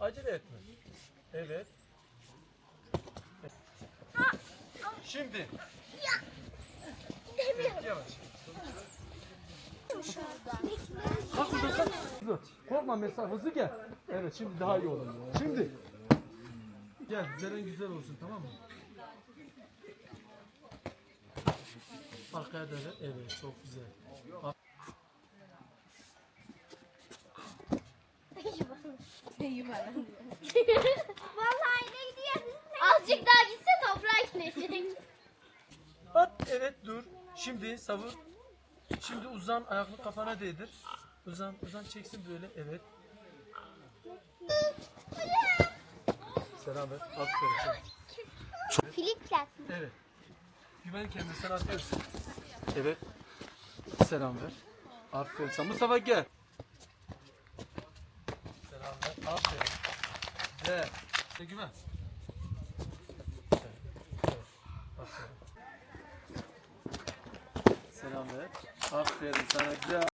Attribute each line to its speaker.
Speaker 1: Acele etme. Evet. Şimdi. Evet, yavaş. Kalk burada kalk. Hızlı. Korkma mesela hızlı gel. Evet şimdi daha iyi olur. Şimdi. Gel zeren güzel olsun tamam mı? Arkaya ver. Evet çok güzel.
Speaker 2: Vallahi ne gidiyor? Azıcık daha gitse toprağa gidecek.
Speaker 1: At evet dur. Şimdi savur. Şimdi uzan ayakını kafana değdir. Uzan uzan çeksin böyle evet. Selam ver. Aferin.
Speaker 2: Filip plak.
Speaker 1: Evet. Güven kendine sen atıyorsun. Evet. Selam ver. Aferin. Mustafa gel. Aferin. De. Aferin. Selam ver. Aferin sana. Güzel.